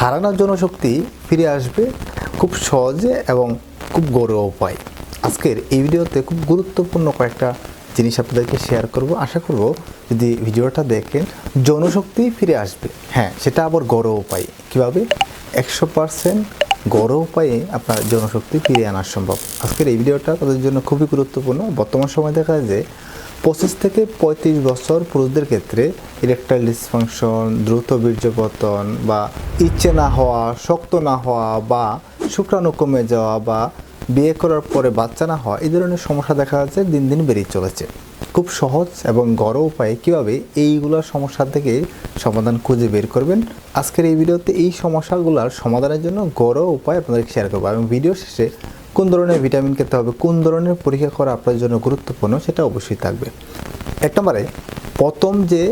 হারানোর জনশক্তি ফিরে আসবে খুব সহজে এবং খুব গৌরব উপায়। আজকের এই ভিডিওতে খুব গুরুত্বপূর্ণ কয়েকটা জিনিস আপনাদেরকে শেয়ার করব। আশা করব যদি ভিডিওটা দেখেন, জনশক্তি ফিরে আসবে। হ্যাঁ সেটা আবার গৌরব উপায়। কীভাবে? একশো পার্সেন্ট গৌরব উপায়ে আপনার জনশক্তি ফিরিয়ে আনা সম্ভব। আজকের এই ভিডিওটা তাদের জন্য খুবই গুরুত্বপূর্ণ। বর্তমান সময় দেখা যায় যে পঁচিশ থেকে পঁয়ত্রিশ বছর পুরুষদের ক্ষেত্রে ইলেকট্রাল ডিসফাংশন দ্রুত বীর্যপতন বা ইচ্ছে না হওয়া, শক্ত না হওয়া বা শুক্রাণু কমে যাওয়া বা বিয়ে করার পরে বাচ্চা না হওয়া, এই ধরনের সমস্যা দেখা যাচ্ছে, দিন দিন বেড়েই চলেছে। খুব সহজ এবং গড় উপায়ে কীভাবে এইগুলোর সমস্যা থেকে সমাধান খুঁজে বের করবেন? আজকের এই ভিডিওতে এই সমস্যাগুলোর সমাধানের জন্য গড় উপায় আপনাদেরকে শেয়ার করব। এবং ভিডিও শেষে কোন ধরনের ভিটামিন খেতে হবে, কোন ধরনের পরীক্ষা করা আপনার জন্য গুরুত্বপূর্ণ সেটা অবশ্যই থাকবে। এক নম্বরে, প্রথম যে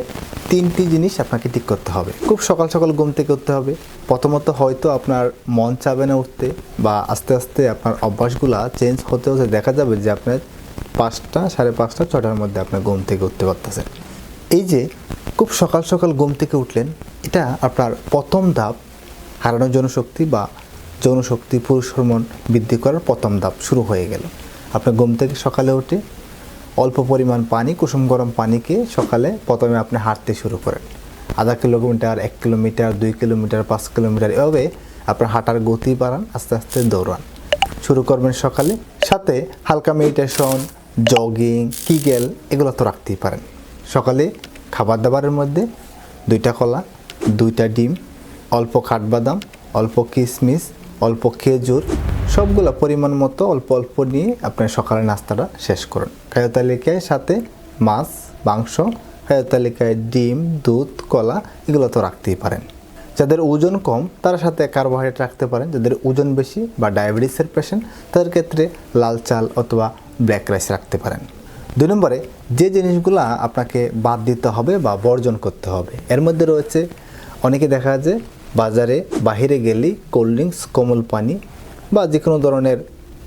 তিনটি জিনিস আপনাকে ঠিক করতে হবে। খুব সকাল সকাল ঘুম থেকে উঠতে হবে। প্রথমত হয়তো আপনার মন চাবে না উঠতে বা আস্তে আস্তে আপনার অভ্যাসগুলা চেঞ্জ হতে হতে দেখা যাবে যে আপনার পাঁচটা সাড়ে পাঁচটা ছটার মধ্যে আপনার ঘুম থেকে উঠতে পারতেছেন এই যে খুব সকাল সকাল ঘুম থেকে উঠলেন, এটা আপনার প্রথম ধাপ হারানোর জনশক্তি বা যৌনশক্তি, পুরুষ হরমোন বৃদ্ধি করার প্রথম ধাপ শুরু হয়ে গেল। আপনি ঘুম থেকে সকালে উঠে অল্প পরিমাণ পানি, কুসুম গরম পানিকে সকালে প্রথমে আপনি হাঁটতে শুরু করেন। আধা কিলোমিটার, এক কিলোমিটার, দুই কিলোমিটার, পাঁচ কিলোমিটার এভাবে আপনার হাঁটার গতি বাড়ান, আস্তে আস্তে দৌড়ান। শুরু করবেন সকালে, সাথে হালকা মেডিটেশন জগিং কিগেল এগুলো তো রাখতেই পারেন। সকালে খাবার দাবারের মধ্যে দুইটা কলা, দুইটা ডিম, অল্প কাঠবাদাম অল্প কিশমিশ অল্প খেজুর, সবগুলো পরিমাণ মতো অল্প অল্প নিয়ে আপনার সকালের নাস্তাটা শেষ করুন। খাদ্য তালিকায় সাথে মাছ, মাংস, খাদ্য তালিকায় ডিম, দুধ, কলা এগুলো তো রাখতেই পারেন। যাদের ওজন কম, তার সাথে কার্বোহাইড্রেট রাখতে পারেন। যাদের ওজন বেশি বা ডায়াবেটিসের পেশেন্ট তাদের ক্ষেত্রে লাল চাল অথবা ব্ল্যাক রাইস রাখতে পারেন। দুই নম্বরে, যে জিনিসগুলো আপনাকে বাদ দিতে হবে বা বর্জন করতে হবে, এর মধ্যে রয়েছে, অনেকে দেখা যায় বাজারে বাহিরে গেলেই কোল্ড ড্রিঙ্কস কোমল পানি বা যে কোনো ধরনের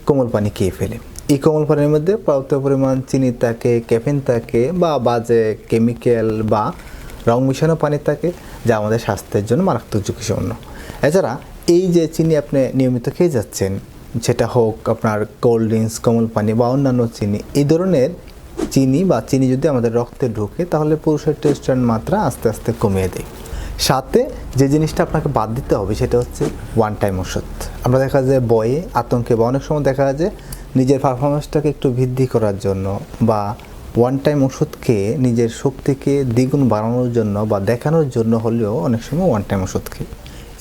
কোমল পানি খেয়ে ফেলে। এই কোমল পানির মধ্যে পর্যাপ্ত পরিমাণ চিনি থাকে ক্যাফিন থাকে বা বাজে কেমিক্যাল বা রং মিশানো পানি থাকে, যা আমাদের স্বাস্থ্যের জন্য মারাত্মক ঝুঁকিপূর্ণ এছাড়া এই যে চিনি আপনি নিয়মিত খেয়ে যাচ্ছেন, সেটা হোক আপনার কোল্ড ড্রিঙ্কস কোমল পানি বা অন্যান্য চিনি, এই ধরনের চিনি বা চিনি যদি আমাদের রক্তে ঢোকে, তাহলে পুরুষের টেস্টের মাত্রা আস্তে আস্তে কমিয়ে দেয়। সাথে যে জিনিসটা আপনাকে বাদ দিতে হবে সেটা হচ্ছে ওয়ান টাইম ওষুধ আমরা দেখা যায় বয়ে আতঙ্কে বা অনেক সময় দেখা যায় যে নিজের পারফরমেন্সটাকে একটু বৃদ্ধি করার জন্য বা ওয়ান টাইম ওষুধকে নিজের শক্তিকে দ্বিগুণ বাড়ানোর জন্য বা দেখানোর জন্য হলেও অনেক সময় ওয়ান টাইম ওষুধ খেয়ে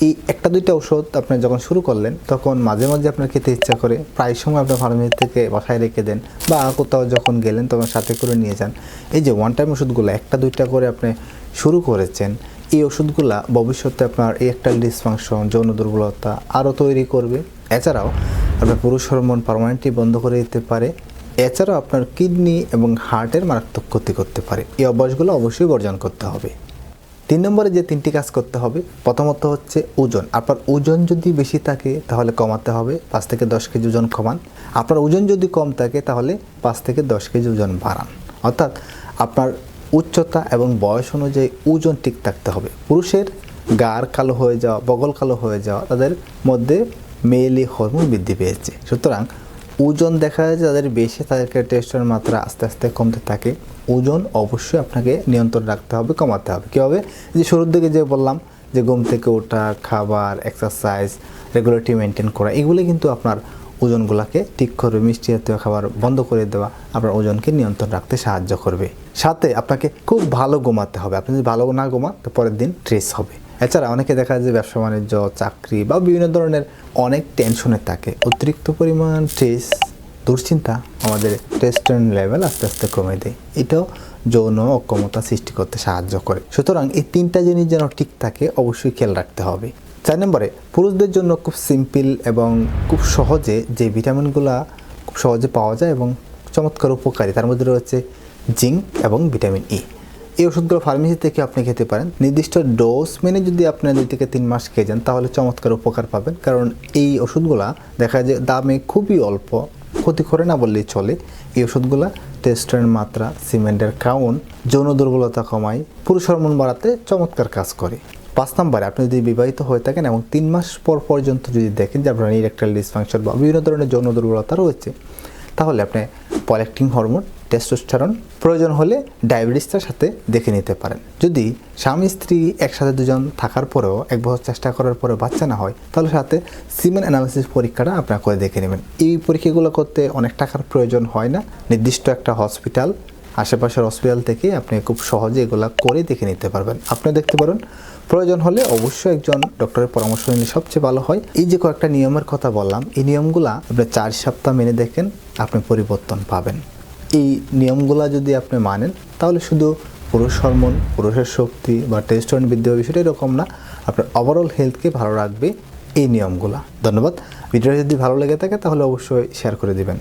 এই একটা দুইটা ওষুধ আপনি যখন শুরু করলেন, তখন মাঝে মাঝে আপনার খেতে ইচ্ছা করে, প্রায় সময় আপনার ফার্মেসি থেকে বাসায় রেখে দেন বা কোথাও যখন গেলেন তখন সাথে করে নিয়ে যান। এই যে ওয়ান টাইম ওষুধগুলো একটা দুইটা করে আপনি শুরু করেছেন এই ওষুধগুলা ভবিষ্যতে আপনার একটা ডিসফাংশন যৌন দুর্বলতা আরও তৈরি করবে। এছাড়াও আপনার পুরুষ হরমোন পারমানেন্টলি বন্ধ করে দিতে পারে। এছাড়াও আপনার কিডনি এবং হার্টের মারাত্মক ক্ষতি করতে পারে। এই অভ্যাসগুলো অবশ্যই বর্জন করতে হবে। তিন নম্বরে যে তিনটি কাজ করতে হবে, প্রথমত হচ্ছে ওজন। আপনার ওজন যদি বেশি থাকে, তাহলে কমাতে হবে। পাঁচ থেকে দশ কেজি ওজন কমান। আপনার ওজন যদি কম থাকে, তাহলে পাঁচ থেকে দশ কেজি ওজন বাড়ান। অর্থাৎ আপনার উচ্চতা এবং বয়স অনুযায়ী ওজন ঠিক থাকতে হবে। পুরুষের গার কালো হয়ে যাওয়া, বগল কালো হয়ে যাওয়া, তাদের মধ্যে মেয়েলি হরমোন বৃদ্ধি পেয়েছে। সুতরাং ওজন দেখা যায় যাদের বেশি, তাদেরকে টেস্টের মাত্রা আস্তে আস্তে কমতে থাকে। ওজন অবশ্যই আপনাকে নিয়ন্ত্রণ রাখতে হবে, কমাতে হবে। কীভাবে? যে শুরুর দিকে যে বললাম যে ঘুম থেকে ওঠা, খাবার এক্সারসাইজ রেগুলারিটি মেনটেন করা, এগুলো কিন্তু আপনার ওজনগুলোকে ঠিক করবে, মিষ্টি জাতীয় খাবার বন্ধ করে দেওয়া আপনার ওজনকে নিয়ন্ত্রণ রাখতে সাহায্য করবে। সাথে আপনাকে খুব ভালো ঘুমাতে হবে। আপনি যদি ভালো না ঘুমান, তো পরের দিন ট্রেস হবে। এছাড়া অনেকে দেখা যায় যে ব্যবসা বাণিজ্য, চাকরি বা বিভিন্ন ধরনের অনেক টেনশনে থাকে। অতিরিক্ত পরিমাণ স্ট্রেস দুশ্চিন্তা আমাদের টেস্টেন লেভেল আস্তে আস্তে কমে দেয়। এটাও যৌন অক্ষমতা সৃষ্টি করতে সাহায্য করে। সুতরাং এই তিনটা জিনিস যেন ঠিক থাকে, অবশ্যই খেয়াল রাখতে হবে। চার নম্বরে, পুরুষদের জন্য খুব সিম্পল এবং খুব সহজে যে ভিটামিনগুলা খুব সহজে পাওয়া যায় এবং চমৎকার উপকারী, তার মধ্যে রয়েছে জিঙ্ক এবং ভিটামিন ই এই ওষুধগুলো ফার্মেসি থেকে আপনি খেতে পারেন। নির্দিষ্ট ডোজ মেনে যদি আপনি দুই থেকে তিন মাস খেয়ে যান, তাহলে চমৎকার উপকার পাবেন। কারণ এই ওষুধগুলা দেখা যায় দামে খুবই অল্প, ক্ষতি করে না বললেই চলে। এই ওষুধগুলা টেস্টের মাত্রা, সিমেন্টের কাউন যৌন দুর্বলতা কমায়, পুরুষ হরমোন বাড়াতে চমৎকার কাজ করে। পাঁচ নম্বরে আপনি যদি বিবাহিত হয়ে থাকেন এবং তিন মাস পর পর্যন্ত যদি দেখেন যে আপনার ইরেকটাইল ডিসফাংশন বা বিভিন্ন ধরনের যৌন দুর্বলতা রয়েছে, তাহলে আপনি পলেক্টিং হরমোন টেস্টোস্টেরন প্রয়োজন হলে ডায়াবেটিসটার সাথে দেখে নিতে পারেন। যদি স্বামী, স্ত্রী একসাথে দুজন থাকার পরেও এক বছর চেষ্টা করার পরে বাচ্চা না হয়, তাহলে সাথে সিমেন অ্যানালিসিস পরীক্ষাটা আপনারা করে দেখে নেবেন। এই পরীক্ষাগুলো করতে অনেক টাকার প্রয়োজন হয় না। নির্দিষ্ট একটা হসপিটাল আশেপাশের হসপিটাল থেকে আপনি খুব সহজে এগুলা করে দেখে নিতে পারবেন। আপনি দেখতে পারেন। প্রয়োজন হলে অবশ্যই একজন ডক্টরের পরামর্শ নিলে সবচেয়ে ভালো হয়। এই যে কয়েকটা নিয়মের কথা বললাম, এই নিয়মগুলা আপনি চার সপ্তাহ মেনে দেখেন, আপনি পরিবর্তন পাবেন। এই নিয়মগুলা যদি আপনি মানেন, তাহলে শুধু পুরুষ হরমোন, পুরুষের শক্তি বা টেস্টোস্টেরন বৃদ্ধি হবে বিষয়টা এরকম না। আপনার ওভারঅল হেলথকে ভালো রাখবে এই নিয়মগুলা। ধন্যবাদ। ভিডিওটা যদি ভালো লেগে থাকে, তাহলে অবশ্যই শেয়ার করে দিবেন।